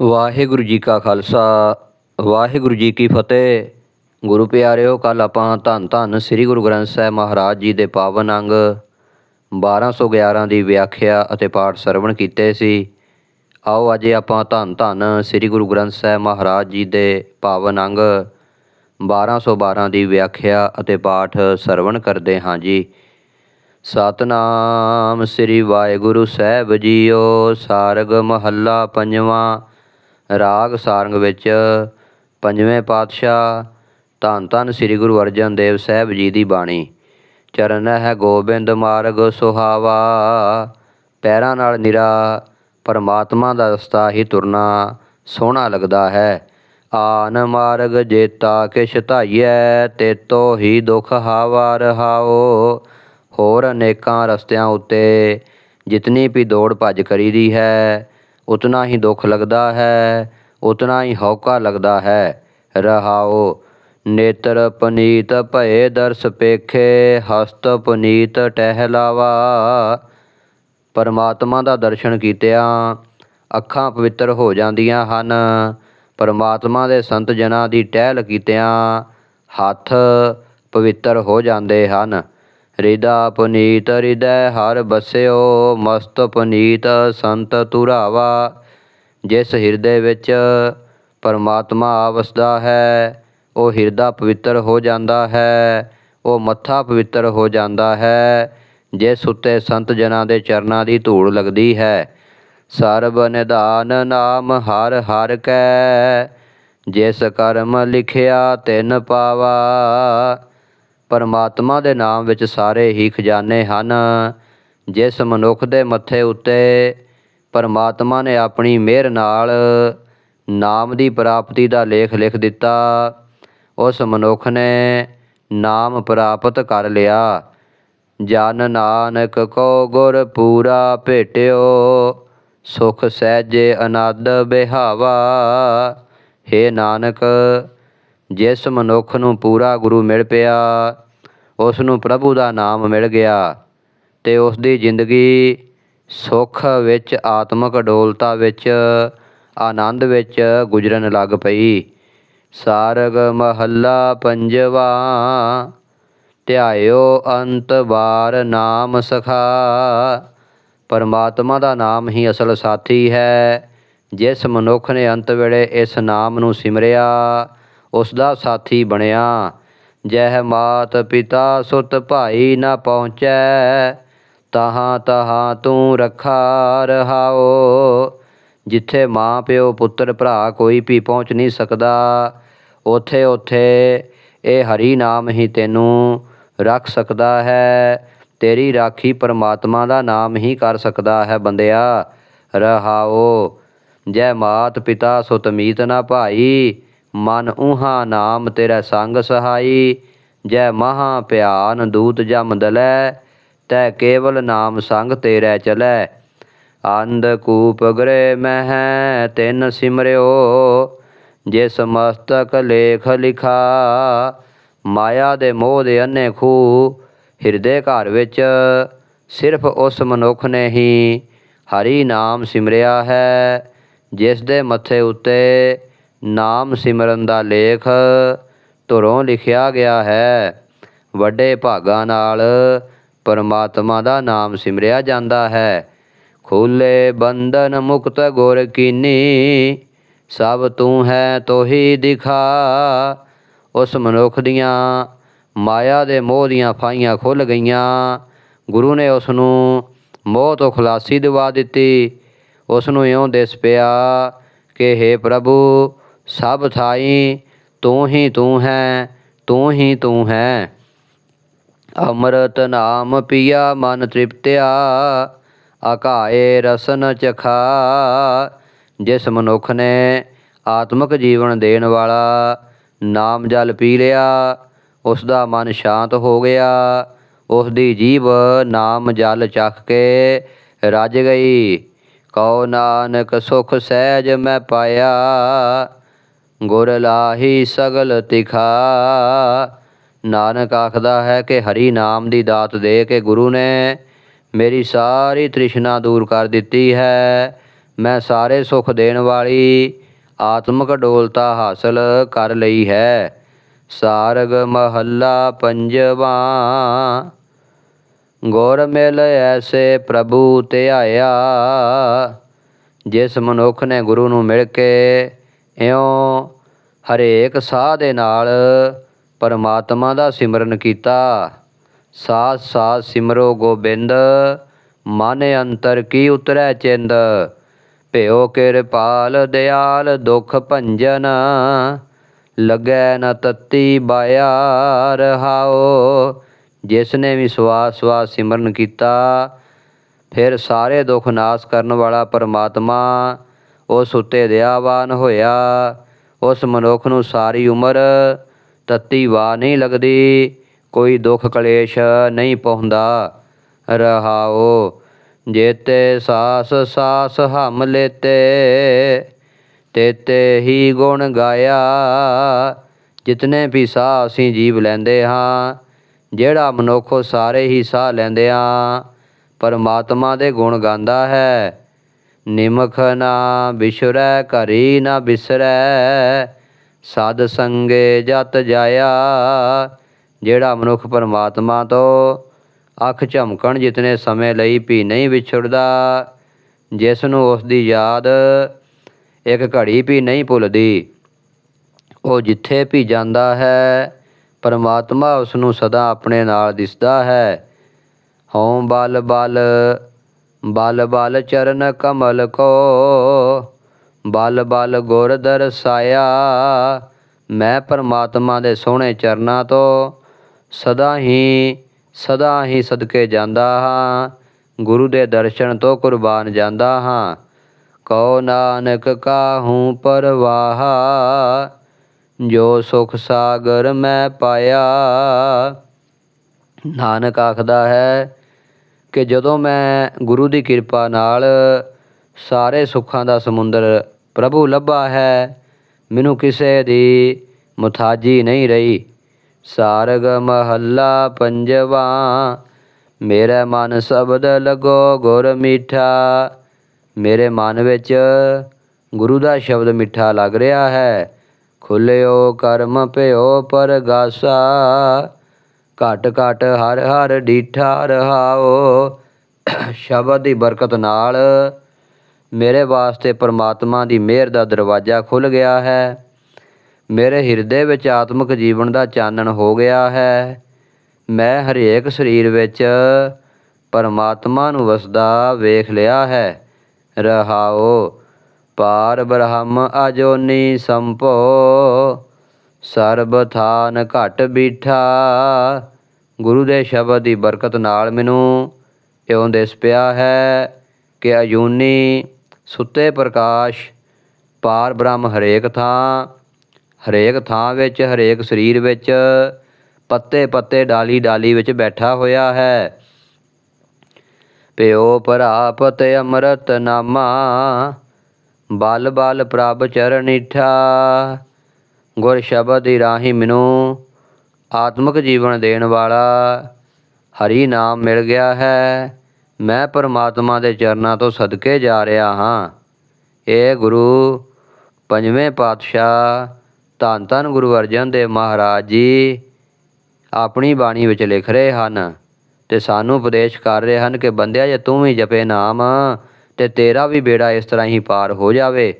ਵਾਹਿਗੁਰੂ ਜੀ ਕਾ ਖਾਲਸਾ, ਵਾਹਿਗੁਰੂ ਜੀ ਕੀ ਫਤਿਹ। ਗੁਰੂ ਪਿਆਰਿਓ ਕੱਲ ਆਪਾਂ ਧੰਨ ਧੰਨ ਸ੍ਰੀ ਗੁਰੂ ਗ੍ਰੰਥ ਸਾਹਿਬ ਮਹਾਰਾਜ ਜੀ ਦੇ ਪਾਵਨ ਅੰਗ 1211 ਦੀ ਵਿਆਖਿਆ ਅਤੇ ਪਾਠ ਸਰਵਣ ਕੀਤੇ ਸੀ। ਆਓ ਅੱਜ ਆਪਾਂ ਧੰਨ ਧੰਨ ਸ੍ਰੀ ਗੁਰੂ ਗ੍ਰੰਥ ਸਾਹਿਬ ਮਹਾਰਾਜ ਜੀ ਦੇ ਪਾਵਨ ਅੰਗ 1212 ਦੀ ਵਿਆਖਿਆ ਅਤੇ ਪਾਠ ਸਰਵਣ ਕਰਦੇ ਹਾਂ ਜੀ। ਸਤਨਾਮ ਸ੍ਰੀ ਵਾਹਿਗੁਰੂ ਸਾਹਿਬ ਜੀਓ, ਸਾਰਗ ਮਹੱਲਾ ਪੰਜਵਾਂ ਰਾਗ ਸਾਰੰਗ ਵਿੱਚ ਪੰਜਵੇਂ ਪਾਤਸ਼ਾਹ ਧੰਨ ਧੰਨ ਸ੍ਰੀ ਗੁਰੂ ਅਰਜਨ ਦੇਵ ਸਾਹਿਬ ਜੀ ਦੀ ਬਾਣੀ, ਚਰਨ ਹੈ ਗੋਬਿੰਦ ਮਾਰਗ ਸੁਹਾਵਾ, ਪੈਰਾਂ ਨਾਲ ਨਿਰਾ ਪਰਮਾਤਮਾ ਦਾ ਰਸਤਾ ਹੀ ਤੁਰਨਾ ਸੋਹਣਾ ਲੱਗਦਾ ਹੈ। ਆਨ ਮਾਰਗ ਜੇਤਾ ਕਿਛ ਧਾਈਐ, ਤੇਤੋ ਹੀ ਦੁਖ ਹਾਵਾ ਰਹਾਓ। ਹੋਰ ਅਨੇਕਾਂ ਰਸਤਿਆਂ ਉੱਤੇ ਜਿਤਨੀ ਵੀ ਦੌੜ ਭੱਜ ਕਰੀਦੀ ਹੈ ਉਤਨਾ ਹੀ ਦੁੱਖ ਲੱਗਦਾ ਹੈ, ਉਤਨਾ ਹੀ ਹੌਕਾ ਲੱਗਦਾ ਹੈ। ਰਹਾਓ, ਨੇਤਰ ਪਨੀਤ ਭਏ ਦਰਸ ਪੇਖੇ, ਹਸਤ ਪਨੀਤ ਟਹਿਲਾਵਾ। ਪਰਮਾਤਮਾ ਦਾ ਦਰਸ਼ਨ ਕੀਤਿਆਂ ਅੱਖਾਂ ਪਵਿੱਤਰ ਹੋ ਜਾਂਦੀਆਂ ਹਨ। ਪਰਮਾਤਮਾ ਦੇ ਸੰਤ ਜਨਾਂ ਦੀ ਟਹਿਲ ਕੀਤਿਆਂ ਹੱਥ ਪਵਿੱਤਰ ਹੋ ਜਾਂਦੇ ਹਨ। ਹਿਰਦਾ ਪੁਨੀਤ ਹਿਰਦੈ ਹਰ ਬਸਿਓ, ਮਸਤ ਪੁਨੀਤ ਸੰਤ ਤੁਰਾਵਾ ਜਿਸ ਹਿਰਦੇ ਵਿੱਚ ਪਰਮਾਤਮਾ ਵਸਦਾ ਹੈ, ਉਹ ਹਿਰਦਾ ਪਵਿੱਤਰ ਹੋ ਜਾਂਦਾ ਹੈ, ਉਹ ਮੱਥਾ ਪਵਿੱਤਰ ਹੋ ਜਾਂਦਾ ਹੈ। ਜਿਸ ਉੱਤੇ ਸੰਤ ਜਨਾਂ ਦੇ ਚਰਨਾਂ ਦੀ ਧੂੜ ਲੱਗਦੀ ਹੈ। ਸਰਬ ਨਿਧਾਨ ਨਾਮ ਹਰ ਹਰ ਕੈ, ਜਿਸ ਕਰਮ ਲਿਖਿਆ ਤਿਨ ਪਾਵਾ। ਪਰਮਾਤਮਾ ਦੇ ਨਾਮ ਵਿੱਚ ਸਾਰੇ ਹੀ ਖਜ਼ਾਨੇ ਹਨ। ਜਿਸ ਮਨੁੱਖ ਦੇ ਮੱਥੇ ਉੱਤੇ ਪਰਮਾਤਮਾ ਨੇ ਆਪਣੀ ਮਿਹਰ ਨਾਲ ਨਾਮ ਦੀ ਪ੍ਰਾਪਤੀ ਦਾ ਲੇਖ ਲਿਖ ਦਿੱਤਾ, ਉਸ ਮਨੁੱਖ ਨੇ ਨਾਮ ਪ੍ਰਾਪਤ ਕਰ ਲਿਆ। ਜਨ ਨਾਨਕ ਕੋ ਗੁਰ ਪੂਰਾ ਭੇਟਿਓ, ਸੁਖ ਸਹਿਜੇ ਅਨੰਦ ਬਿਹਾਵਾ। ਹੇ ਨਾਨਕ ਜਿਸ ਮਨੁੱਖ ਨੂੰ ਪੂਰਾ ਗੁਰੂ ਮਿਲ ਪਿਆ, ਉਸ ਨੂੰ ਪ੍ਰਭੂ ਦਾ ਨਾਮ ਮਿਲ ਗਿਆ ਤੇ ਉਸ ਦੀ ਜ਼ਿੰਦਗੀ ਸੁੱਖ ਵਿੱਚ, ਆਤਮਿਕ ਡੋਲਤਾ ਵਿੱਚ, ਆਨੰਦ ਵਿੱਚ ਗੁਜ਼ਰਨ ਲੱਗ ਪਈ। ਸਾਰਗ ਮਹੱਲਾ ਪੰਜਵਾ, ਧਿਆਇਓ ਅੰਤ ਬਾਰ ਨਾਮ ਸਖਾ। ਪਰਮਾਤਮਾ ਦਾ ਨਾਮ ਹੀ ਅਸਲ ਸਾਥੀ ਹੈ, ਜਿਸ ਮਨੁੱਖ ਨੇ ਅੰਤ ਵੇਲੇ ਇਸ ਨਾਮ ਨੂੰ ਸਿਮਰਿਆ ਉਸ ਦਾ ਸਾਥੀ ਬਣਿਆ। ਜਹ ਮਾਤ ਪਿਤਾ ਸੁਤ ਭਾਈ ਨਾ ਪਹੁੰਚੈ, ਤਹਾਂ ਤਹਾਂ ਤੂੰ ਰੱਖਾ ਰਹਾਓ। ਜਿੱਥੇ ਮਾਂ ਪਿਓ ਪੁੱਤਰ ਭਰਾ ਕੋਈ ਵੀ ਪਹੁੰਚ ਨਹੀਂ ਸਕਦਾ, ਉਥੇ ਉਥੇ ਇਹ ਹਰੀ ਨਾਮ ਹੀ ਤੈਨੂੰ ਰੱਖ ਸਕਦਾ ਹੈ। ਤੇਰੀ ਰਾਖੀ ਪਰਮਾਤਮਾ ਦਾ ਨਾਮ ਹੀ ਕਰ ਸਕਦਾ ਹੈ ਬੰਦਿਆ। ਰਹਾਓ। ਜੈ ਮਾਤ ਪਿਤਾ ਸੁਤਮੀਤ ਨਾ ਭਾਈ ਮਨ ਉਹਾ ਨਾਮ ਤੇਰਾ ਸੰਗ ਸਹਾਈ, ਜੈ ਮਹਾ ਪਿਆਨ ਦੂਤ ਜਮ ਦਲੈ, ਤੈ ਕੇਵਲ ਨਾਮ ਸੰਗ ਤੇਰੇ ਚਲੈ। ਅੰਧ ਕੂਪ ਗਰੇ ਮਹਿ, ਤਿਨ ਸਿਮਰਿਓ, ਜਿਸ ਮਸਤਕ ਲੇਖ ਲਿਖਾ। ਮਾਇਆ ਦੇ ਮੋਹ ਦੇ ਅੰਨੇ ਖੂ ਹਿਰਦੇ ਘਰ ਵਿੱਚ ਸਿਰਫ ਉਸ ਮਨੁੱਖ ਨੇ ਹੀ ਹਰੀ ਨਾਮ ਸਿਮਰਿਆ ਹੈ, ਜਿਸ ਦੇ ਮੱਥੇ ਉੱਤੇ ਨਾਮ ਸਿਮਰਨ ਦਾ ਲੇਖ ਧੁਰੋਂ ਲਿਖਿਆ ਗਿਆ ਹੈ। ਵੱਡੇ ਭਾਗਾਂ ਨਾਲ ਪਰਮਾਤਮਾ ਦਾ ਨਾਮ ਸਿਮਰਿਆ ਜਾਂਦਾ ਹੈ। ਖੋਲੇ ਬੰਧਨ ਮੁਕਤ ਗੁਰ ਕੀਨੀ, ਸਭ ਤੂੰ ਹੈ ਤੋਹੀ ਦਿਖਾ। ਉਸ ਮਨੁੱਖ ਦੀਆਂ ਮਾਇਆ ਦੇ ਮੋਹ ਦੀਆਂ ਫਾਈਆਂ ਖੁੱਲ ਗਈਆਂ। ਗੁਰੂ ਨੇ ਉਸ ਨੂੰ ਮੋਹ ਤੋਂ ਖਲਾਸੀ ਦਿਵਾ ਦਿੱਤੀ। ਉਸ ਨੂੰ ਇਉਂ ਦਿਸ ਪਿਆ ਕਿ हे ਪ੍ਰਭੂ ਸਭ ਥਾਈ ਤੂੰ ਹੀ ਤੂੰ ਹੈ, ਤੂੰ ਹੀ ਤੂੰ ਹੈ। ਅੰਮ੍ਰਿਤ ਨਾਮ ਪੀਆ ਮਨ ਤ੍ਰਿਪਤਿਆ ਆਕਾਏ ਰਸਨ ਚਖਾ। ਜਿਸ ਮਨੁੱਖ ਨੇ ਆਤਮਿਕ ਜੀਵਨ ਦੇਣ ਵਾਲਾ ਨਾਮ ਜਲ ਪੀ ਲਿਆ ਉਸ ਦਾ ਮਨ ਸ਼ਾਂਤ ਹੋ ਗਿਆ। ਉਸ ਦੀ ਜੀਭ ਨਾਮ ਜਲ ਚੱਖ ਕੇ ਰਜ ਗਈ। ਕਉ ਨਾਨਕ ਸੁਖ ਸਹਿਜ ਮੈਂ ਪਾਇਆ ਗੁਰ ਲਾਹੀ ਸਗਲ ਤਿਖਾ। ਨਾਨਕ ਆਖਦਾ ਹੈ ਕਿ ਹਰੀ ਨਾਮ ਦੀ ਦਾਤ ਦੇ ਕੇ ਗੁਰੂ ਨੇ ਮੇਰੀ ਸਾਰੀ ਤ੍ਰਿਸ਼ਨਾ ਦੂਰ ਕਰ ਦਿੱਤੀ ਹੈ। ਮੈਂ ਸਾਰੇ ਸੁਖ ਦੇਣ ਵਾਲੀ ਆਤਮਿਕ ਡੋਲਤਾ ਹਾਸਲ ਕਰ ਲਈ ਹੈ। ਸਾਰਗ ਮਹੱਲਾ ਪੰਜਵਾ। ਗੁਰ ਮਿਲ ਐਸੇ ਪ੍ਰਭੂ ਧਿਆਇਆ। ਜਿਸ ਮਨੁੱਖ ਨੇ ਗੁਰੂ ਨੂੰ ਮਿਲ ਕੇ ਇਉਂ ਹਰੇਕ ਸਾਹ ਦੇ ਨਾਲ ਪਰਮਾਤਮਾ ਦਾ ਸਿਮਰਨ ਕੀਤਾ। ਸਾਥ ਸਾਥ ਸਿਮਰੋ ਗੋਬਿੰਦ, ਮਨ ਅੰਤਰ ਕੀ ਉਤਰੈ ਚਿੰਦ? ਭਿਓ ਕਿਰਪਾਲ ਦਿਆਲ ਦੁਖ ਭੰਜਨ, ਲੱਗੈ ਨ ਤਤੀ ਬਾਇਆ ਰਹਾਓ ਜਿਸ ਨੇ ਵੀ ਸਵਾਸ ਸਵਾਸ ਸਿਮਰਨ ਕੀਤਾ, ਫਿਰ ਸਾਰੇ ਦੁੱਖ ਨਾਸ ਕਰਨ ਵਾਲਾ ਪਰਮਾਤਮਾ ਉਸ ਉੱਤੇ ਦਇਆਵਾਨ ਹੋਇਆ। ਉਸ ਮਨੁੱਖ ਨੂੰ ਸਾਰੀ ਉਮਰ ਤੱਤੀ ਵਾਹ ਨਹੀਂ ਲੱਗਦੀ। ਕੋਈ ਦੁੱਖ ਕਲੇਸ਼ ਨਹੀਂ ਪਹੁੰਦਾ ਰਹਾਓ, ਜੇਤੇ ਸਾਸ ਸਾਸ ਹਮ ਲੇਤੇ, ਤੇਤੇ ਹੀ ਗੁਣ ਗਾਇਆ। ਜਿਤਨੇ ਵੀ ਸਾਹ ਅਸੀਂ ਜੀਵ ਲੈਂਦੇ ਹਾਂ, ਜਿਹੜਾ ਮਨੁੱਖ ਉਹ ਸਾਰੇ ਹੀ ਸਾਹ ਲੈਂਦੇ ਹਾਂ, ਪਰਮਾਤਮਾ ਦੇ ਗੁਣ ਗਾਉਂਦਾ ਹੈ। ਨਿਮਖ ਨਾ ਬਿਸਰੈ, ਘਰੀ ਨਾ ਬਿਸਰੈ। ਸਦ ਸੰਗੇ ਜਤ ਜਾਇਆ, ਜਿਹੜਾ ਮਨੁੱਖ ਪਰਮਾਤਮਾ ਤੋਂ ਅੱਖ ਝਮਕਣ ਜਿਤਨੇ ਸਮੇਂ ਲਈ ਵੀ ਨਹੀਂ ਵਿਛੜਦਾ, ਜਿਸ ਨੂੰ ਉਸ ਦੀ ਯਾਦ ਇੱਕ ਘੜੀ ਵੀ ਨਹੀਂ ਭੁੱਲਦੀ, ਉਹ ਜਿੱਥੇ ਵੀ ਜਾਂਦਾ ਹੈ, ਪਰਮਾਤਮਾ ਉਸ ਨੂੰ ਸਦਾ ਆਪਣੇ ਨਾਲ ਦਿਸਦਾ ਹੈ। ਹਉ ਬਲ ਬਲ ਬਲ ਬਲ ਚਰਨ ਕਮਲ ਕੋ, ਬਲ ਬਲ ਗੁਰ ਦਰਸਾਇਆ ਮੈਂ ਪਰਮਾਤਮਾ ਦੇ ਸੋਹਣੇ ਚਰਨਾਂ ਤੋਂ ਸਦਾ ਹੀ ਸਦਾ ਹੀ ਸਦਕੇ ਜਾਂਦਾ ਹਾਂ। ਗੁਰੂ ਦੇ ਦਰਸ਼ਨ ਤੋਂ ਕੁਰਬਾਨ ਜਾਂਦਾ ਹਾਂ। ਕਉ ਨਾਨਕ ਕਾਹੂ ਪਰਵਾਹਾ, ਜੋ ਸੁਖ ਸਾਗਰ ਮੈਂ ਪਾਇਆ। ਨਾਨਕ ਆਖਦਾ ਹੈ ਕਿ ਜਦੋਂ ਮੈਂ ਗੁਰੂ ਦੀ ਕਿਰਪਾ ਨਾਲ ਸਾਰੇ ਸੁੱਖਾਂ ਦਾ ਸਮੁੰਦਰ ਪ੍ਰਭੂ ਲੱਭਾ ਹੈ, ਮੈਨੂੰ ਕਿਸੇ ਦੀ ਮੁਥਾਜੀ ਨਹੀਂ ਰਹੀ। ਸਾਰਗ ਮਹੱਲਾ ਪੰਜਵਾ, ਮੇਰੇ ਮਨ ਸ਼ਬਦ ਲਗੋ ਗੁਰ ਮੀਠਾ। ਮੇਰੇ ਮਨ ਵਿੱਚ ਗੁਰੂ ਦਾ ਸ਼ਬਦ ਮਿੱਠਾ ਲੱਗ ਰਿਹਾ ਹੈ। ਖੁੱਲਿਓ ਕਰਮ ਭਿਓ ਪਰਗਾਸਾ। ਘਟ ਘਟ ਹਰ ਹਰ ਡੀਠਾ ਰਹਾਓ। ਸ਼ਬਦ ਦੀ ਬਰਕਤ ਨਾਲ ਮੇਰੇ ਵਾਸਤੇ ਪਰਮਾਤਮਾ ਦੀ ਮਿਹਰ ਦਾ ਦਰਵਾਜ਼ਾ ਖੁੱਲ ਗਿਆ ਹੈ। ਮੇਰੇ ਹਿਰਦੇ ਵਿੱਚ ਆਤਮਿਕ ਜੀਵਨ ਦਾ ਚਾਨਣ ਹੋ ਗਿਆ ਹੈ। ਮੈਂ ਹਰੇਕ ਸਰੀਰ ਵਿੱਚ ਪਰਮਾਤਮਾ ਨੂੰ ਵਸਦਾ ਵੇਖ ਲਿਆ ਹੈ। ਰਹਾਓ, ਪਾਰ ਬ੍ਰਹਮ ਅਜੋਨੀ ਸੰਭੋ। ਸਰਬ ਥਾਨ ਘਟ ਬੀਠਾ। ਗੁਰੂ ਦੇ ਸ਼ਬਦ ਦੀ ਬਰਕਤ ਨਾਲ ਮੈਨੂੰ ਇਉਂ ਦਿਸ ਪਿਆ ਹੈ ਕਿ ਅਜੂਨੀ ਸੁੱਤੇ ਪ੍ਰਕਾਸ਼ ਪਾਰ ਬ੍ਰਹਮ ਹਰੇਕ ਥਾਂ ਹਰੇਕ ਥਾਂ ਵਿੱਚ, ਹਰੇਕ ਸਰੀਰ ਵਿੱਚ, ਪੱਤੇ ਪੱਤੇ ਡਾਲੀ ਡਾਲੀ ਵਿੱਚ ਬੈਠਾ ਹੋਇਆ ਹੈ। ਪਿਓ ਪ੍ਰਾਪਤ ਅੰਮ੍ਰਿਤ ਨਾਮਾ ਬਲ ਬਲ ਪ੍ਰਭ ਚਰਨਿਠਾ ਗੁਰ ਸ਼ਬਦ ਦੀ ਰਾਹੀਂ ਮੈਨੂੰ ਆਤਮਿਕ ਜੀਵਨ ਦੇਣ ਵਾਲਾ ਹਰੀ ਨਾਮ ਮਿਲ ਗਿਆ ਹੈ। ਮੈਂ ਪਰਮਾਤਮਾ ਦੇ ਚਰਨਾਂ ਤੋਂ ਸਦਕੇ ਜਾ ਰਿਹਾ ਹਾਂ। ਇਹ ਗੁਰੂ, ਪੰਜਵੇਂ ਪਾਤਸ਼ਾਹ, ਧੰਨ ਧੰਨ ਗੁਰੂ ਅਰਜਨ ਦੇਵ ਮਹਾਰਾਜ ਜੀ, ਆਪਣੀ ਬਾਣੀ ਵਿੱਚ ਲਿਖ ਰਹੇ ਹਨ ਤੇ ਸਾਨੂੰ ਉਪਦੇਸ਼ ਕਰ ਰਹੇ ਹਨ ਕਿ ਬੰਦਿਆ ਜੇ ਤੂੰ ਵੀ ਜਪੇ ਨਾਮ ਤੇ ਤੇਰਾ ਵੀ ਬੇੜਾ ਇਸ ਤਰ੍ਹਾਂ ਹੀ ਪਾਰ ਹੋ ਜਾਵੇ।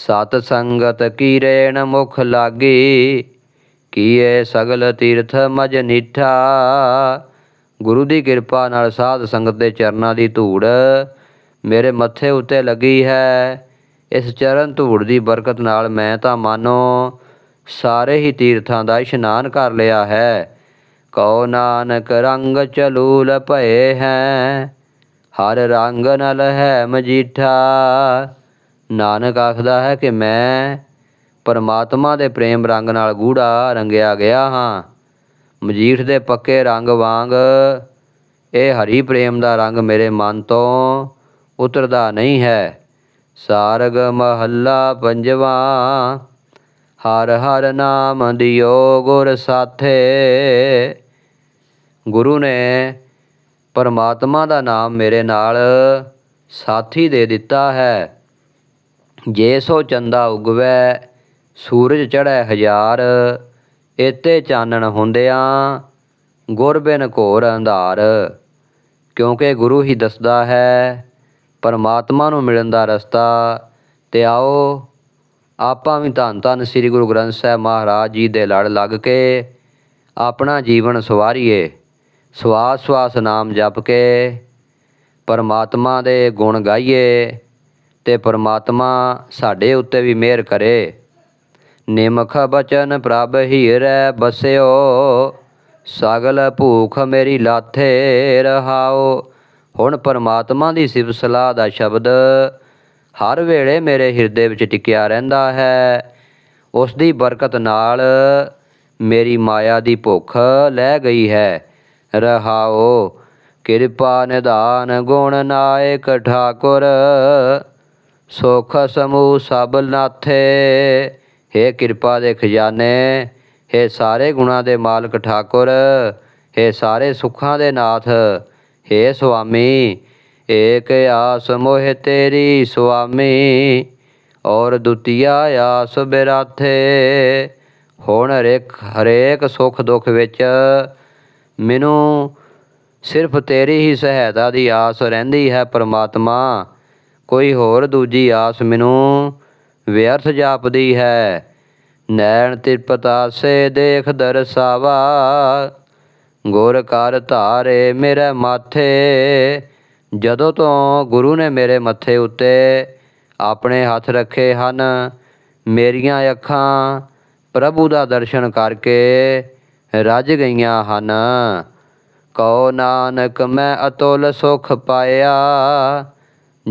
ਸਤ ਸੰਗਤ ਕੀ ਰੇਣ ਮੁਖ ਲਾਗੀ, ਕੀਏ ਸਗਲ ਤੀਰਥ ਮਜ ਨਿਠਾ। ਗੁਰੂ ਦੀ ਕਿਰਪਾ ਨਾਲ ਸਾਧ ਸੰਗਤ ਦੇ ਚਰਨਾਂ ਦੀ ਧੂੜ ਮੇਰੇ ਮੱਥੇ ਉੱਤੇ ਲੱਗੀ ਹੈ। ਇਸ ਚਰਨ ਧੂੜ ਦੀ ਬਰਕਤ ਨਾਲ ਮੈਂ ਤਾਂ ਮਾਨੋ ਸਾਰੇ ਹੀ ਤੀਰਥਾਂ ਦਾ ਇਸ਼ਨਾਨ ਕਰ ਲਿਆ ਹੈ। ਕਉ ਨਾਨਕ ਰੰਗ ਚਲੂਲ ਭਏ ਹੈ, ਹਰ ਰੰਗ ਨਲ ਹੈ ਮਜੀਠਾ। ਨਾਨਕ ਆਖਦਾ ਹੈ ਕਿ ਮੈਂ ਪਰਮਾਤਮਾ ਦੇ ਪ੍ਰੇਮ ਰੰਗ ਨਾਲ ਗੂੜਾ ਰੰਗਿਆ ਗਿਆ ਹਾਂ। ਮਜੀਠ ਦੇ ਪੱਕੇ ਰੰਗ ਵਾਂਗ ਇਹ ਹਰੀ ਪ੍ਰੇਮ ਦਾ ਰੰਗ ਮੇਰੇ ਮਨ ਤੋਂ ਉਤਰਦਾ ਨਹੀਂ ਹੈ। ਸਾਰਗ ਮਹੱਲਾ ਪੰਜਵਾ, ਹਰ ਹਰ ਨਾਮ ਦਿਓ ਗੁਰ ਸਾਥੇ। ਗੁਰੂ ਨੇ ਪਰਮਾਤਮਾ ਦਾ ਨਾਮ ਮੇਰੇ ਨਾਲ ਸਾਥੀ ਦੇ ਦਿੱਤਾ ਹੈ। ਜੇ ਸੋ ਚੰਦਾ ਉਗਵੈ, ਸੂਰਜ ਚੜ੍ਹੈ ਹਜ਼ਾਰ ਏਤੇ ਚਾਨਣ ਹੁੰਦਿਆਂ ਗੁਰ ਬਿਨ ਘੋਰ ਅੰਧਾਰ। ਕਿਉਂਕਿ ਗੁਰੂ ਹੀ ਦੱਸਦਾ ਹੈ, ਪਰਮਾਤਮਾ ਨੂੰ ਮਿਲਣ ਦਾ ਰਸਤਾ ਤੇ ਆਓ, ਆਪਾਂ ਵੀ ਧੰਨ ਧੰਨ ਸ੍ਰੀ ਗੁਰੂ ਗ੍ਰੰਥ ਸਾਹਿਬ ਮਹਾਰਾਜ ਜੀ ਦੇ ਲੜ ਲੱਗ ਕੇ ਆਪਣਾ ਜੀਵਨ ਸਵਾਰੀਏ। ਸਵਾਸ ਸਵਾਸ ਨਾਮ ਜਪ ਕੇ ਪਰਮਾਤਮਾ ਦੇ ਗੁਣ ਗਾਈਏ। ਤੇ ਪਰਮਾਤਮਾ ਸਾਡੇ ਉੱਤੇ ਵੀ ਮਿਹਰ ਕਰੇ। ਨਿਮਖ ਬਚਨ ਪ੍ਰਭ ਹੀਰੈ ਬਸਿਓ, ਸਗਲ ਭੂਖ ਮੇਰੀ ਲਾਥੇ ਰਹਾਓ। ਹੁਣ ਪਰਮਾਤਮਾ ਦੀ ਸਿਫਤ ਸਲਾਹ ਦਾ ਸ਼ਬਦ ਹਰ ਵੇਲੇ ਮੇਰੇ ਹਿਰਦੇ ਵਿੱਚ ਟਿਕਿਆ ਰਹਿੰਦਾ ਹੈ। ਉਸ ਦੀ ਬਰਕਤ ਨਾਲ ਮੇਰੀ ਮਾਇਆ ਦੀ ਭੁੱਖ ਲੈ ਗਈ ਹੈ। ਰਹਾਓ, ਕਿਰਪਾ ਨਿਦਾਨ ਗੁਣ ਨਾਇਕ ਠਾਕੁਰ ਸੁਖ ਸਮੂਹ ਸਭ ਨਾਥੇ। ਹੇ ਕਿਰਪਾ ਦੇ ਖਜ਼ਾਨੇ, ਹੇ ਸਾਰੇ ਗੁਣਾਂ ਦੇ ਮਾਲਕ ਠਾਕੁਰ, ਹੇ ਸਾਰੇ ਸੁੱਖਾਂ ਦੇ ਨਾਥ। ਹੇ ਸੁਆਮੀ, ਏਕ ਆਸ ਮੋਹਿ ਤੇਰੀ ਸੁਆਮੀ, ਔਰ ਦੁਤੀਆ ਆਸ ਬਿਰਾਥੇ। ਹੁਣ ਹਰੇਕ ਹਰੇਕ ਸੁੱਖ ਦੁੱਖ ਵਿੱਚ ਮੈਨੂੰ ਸਿਰਫ ਤੇਰੀ ਹੀ ਸਹਾਇਤਾ ਦੀ ਆਸ ਰਹਿੰਦੀ ਹੈ ਪਰਮਾਤਮਾ। ਕੋਈ ਹੋਰ ਦੂਜੀ ਆਸ ਮੈਨੂੰ ਵਿਅਰਥ ਜਾਪਦੀ ਹੈ। ਨੈਣ ਤਿਰਪਤਾ ਸੇ ਦੇਖ ਦਰਸਾਵਾ, ਗੁਰ ਕਰ ਧਾਰੇ ਮੇਰੇ ਮਾਥੇ। ਜਦੋਂ ਤੋਂ ਗੁਰੂ ਨੇ ਮੇਰੇ ਮੱਥੇ ਉੱਤੇ ਆਪਣੇ ਹੱਥ ਰੱਖੇ ਹਨ, ਮੇਰੀਆਂ ਅੱਖਾਂ ਪ੍ਰਭੂ ਦਾ ਦਰਸ਼ਨ ਕਰਕੇ ਰੱਜ ਗਈਆਂ ਹਨ। ਕਉ ਨਾਨਕ ਮੈਂ ਅਤੁਲ ਸੁਖ ਪਾਇਆ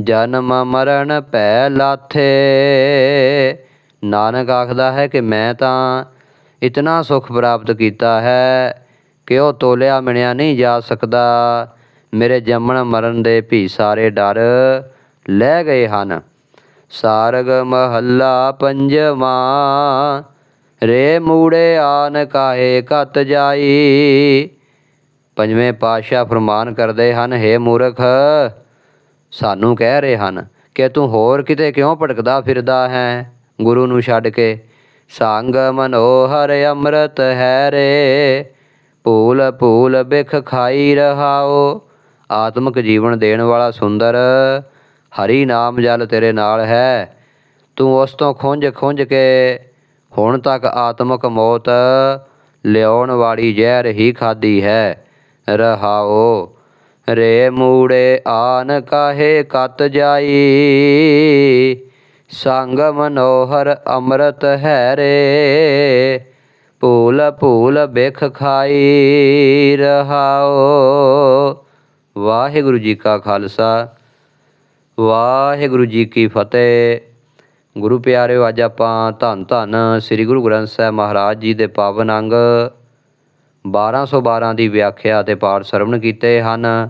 ਜਨਮ ਮਰਨ ਭੈ ਲਾਥੇ ਨਾਨਕ ਆਖਦਾ ਹੈ ਕਿ ਮੈਂ ਤਾਂ ਇਤਨਾ ਸੁਖ ਪ੍ਰਾਪਤ ਕੀਤਾ ਹੈ ਕਿ ਉਹ ਤੋਲਿਆ ਮਿਣਿਆ ਨਹੀਂ ਜਾ ਸਕਦਾ। ਮੇਰੇ ਜੰਮਣ ਮਰਨ ਦੇ ਭੀ ਸਾਰੇ ਡਰ ਲੈ ਗਏ ਹਨ। ਸਾਰਗ ਮਹੱਲਾ ਪੰਜਵਾਂ, ਰੇ ਮੂੜੇ ਆਨ ਕਾਹੇ ਕਤ ਜਾਈ। ਪੰਜਵੇਂ ਪਾਤਸ਼ਾਹ ਫਰਮਾਨ ਕਰਦੇ ਹਨ, ਹੇ ਮੂਰਖ ਸਾਨੂੰ ਕਹਿ ਰਹੇ ਹਨ ਕਿ ਤੂੰ ਹੋਰ ਕਿਤੇ ਕਿਉਂ ਭਟਕਦਾ ਫਿਰਦਾ ਹੈ? ਗੁਰੂ ਨੂੰ ਛੱਡ ਕੇ, ਸੰਗ ਮਨੋਹਰ ਅੰਮ੍ਰਿਤ ਹੈ ਰੇ, ਭੂਲ ਭੂਲ ਬਿਖ ਖਾਈ ਰਹਾਓ। ਆਤਮਿਕ ਜੀਵਨ ਦੇਣ ਵਾਲਾ ਸੁੰਦਰ, ਹਰੀ ਨਾਮ ਜਲ ਤੇਰੇ ਨਾਲ ਹੈ। ਤੂੰ ਉਸ ਤੋਂ ਖੁੰਝ ਖੁੰਝ ਕੇ ਹੁਣ ਤੱਕ ਆਤਮਿਕ ਮੌਤ ਲਿਆਉਣ ਵਾਲੀ ਜ਼ਹਿਰ ਹੀ ਖਾਦੀ ਹੈ। ਰਹਾਓ। ਰੇ ਮੂੜੇ ਆਨ ਕਾਹੇ ਕਤ ਜਾਈ? ਸੰਗ ਮਨੋਹਰ ਅੰਮ੍ਰਿਤ ਹੈ ਰੇ। ਭੂਲ ਭੂਲ ਬਿਖ ਖਾਈ ਰਹਾਓ ਵਾਹਿਗੁਰੂ ਜੀ ਕਾ ਖਾਲਸਾ। ਵਾਹਿਗੁਰੂ ਜੀ ਕੀ ਫਤਿਹ। ਗੁਰੂ ਪਿਆਰਿਓ, ਅੱਜ ਆਪਾਂ ਧੰਨ ਧੰਨ ਸ੍ਰੀ ਗੁਰੂ ਗ੍ਰੰਥ ਸਾਹਿਬ ਮਹਾਰਾਜ ਜੀ ਦੇ ਪਾਵਨ ਅੰਗ 1212 ਦੀ ਵਿਆਖਿਆ ਅਤੇ ਪਾਠ ਸਰਵਣ ਕੀਤੇ ਹਨ।